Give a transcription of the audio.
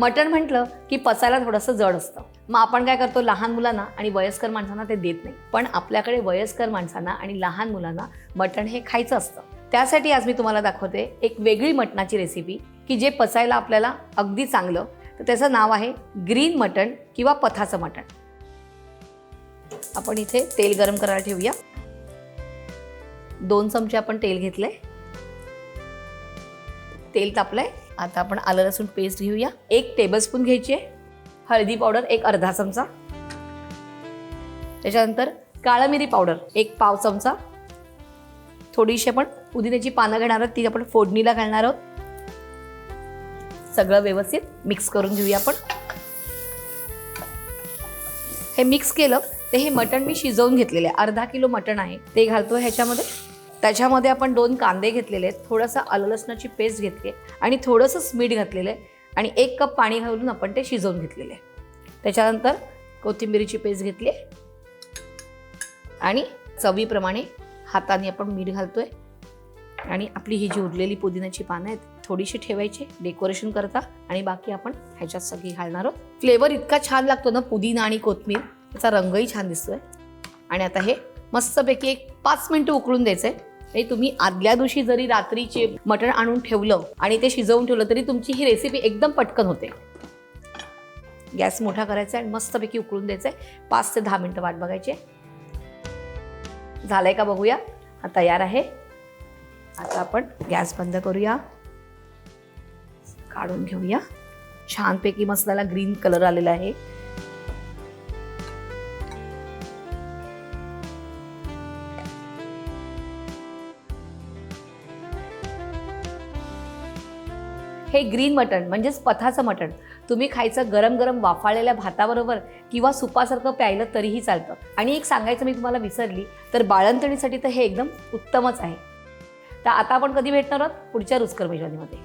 मटण म्हटलं की पचायला थोडंसं जड असतं. मग आपण काय करतो लहान मुलांना आणि वयस्कर माणसांना ते देत नाही. पण आपल्याकडे वयस्कर माणसांना आणि लहान मुलांना मटण हे खायचं असतं. त्यासाठी आज मी तुम्हाला दाखवते एक वेगळी मटणाची रेसिपी की जे पचायला आपल्याला अगदी चांगलं. तर त्याचं नाव आहे ग्रीन मटण किंवा पथाचं मटण. आपण इथे तेल गरम करायला ठेवूया. दोन चमचे आपण तेल घेतले तेल तापलंय. आता आपण आलं लसूण पेस्ट घेऊया. एक टेबलस्पून घ्यायची आहे. हळदी पावडर एक अर्धा चमचा. त्याच्यानंतर काळा मिरी पावडर एक पाव चमचा. थोडीशी आपण पुदिन्याची पानं घेणार आहोत ती आपण फोडणीला घालणार आहोत. सगळं व्यवस्थित मिक्स करून घेऊया आपण. हे मिक्स केलं ते हे मटण मी शिजवून घेतलेले आहे. अर्धा किलो मटण आहे. ते घालतो ह्याच्यामध्ये. त्याच्यामध्ये आपण दोन कांदे घेतलेले आहेत. थोडंसं आलं लसणाची पेस्ट घेतली आहे आणि थोडंसं मीठ घातलेलं आहे आणि एक कप पाणी घालून आपण ते शिजवून घेतलेले आहे. त्याच्यानंतर कोथिंबिरीची पेस्ट घेतली आहे. आणि चवीप्रमाणे हाताने आपण मीठ घालतोय. आणि आपली ही जी उरलेली पुदिन्याची पानं आहेत थोडीशी ठेवायची डेकोरेशन करता आणि बाकी आपण ह्याच्यात सगळी घालणार आहोत. फ्लेवर इतका छान लागतो ना पुदिना आणि कोथमीर त्याचा रंगही छान दिसतोय. आणि आता हे मस्तपैकी एक पाच मिनटं उकळून द्यायचं आहे म्हणजे तुम्ही आदल्या दिवशी जरी रात्रीचे मटण आणून ठेवलं आणि ते शिजवून ठेवलं तरी तुमची ही रेसिपी एकदम पटकन होते. गॅस मोठा करायचा आहे आणि मस्तपैकी उकळून द्यायचं आहे पाच ते दहा मिनटं वाट बघायची आहे. झालंय का बघूया? हा तयार आहे. आता आपण गॅस बंद करूया. काढून घेऊया. छानपैकी मसाला ग्रीन कलर आलेला आहे. हे ग्रीन मटण म्हणजेच पथाचं मटण तुम्ही खायचं गरम गरम वाफाळलेल्या भाताबरोबर किंवा सुपासारखं प्यायलं तरीही चालतं. आणि एक सांगायचं मी तुम्हाला विसरली तर बाळंतणीसाठी तर हे एकदम उत्तमच आहे. तर आता आपण कधी भेटणार आहोत? पुढच्या रुचकर मेजवानीमध्ये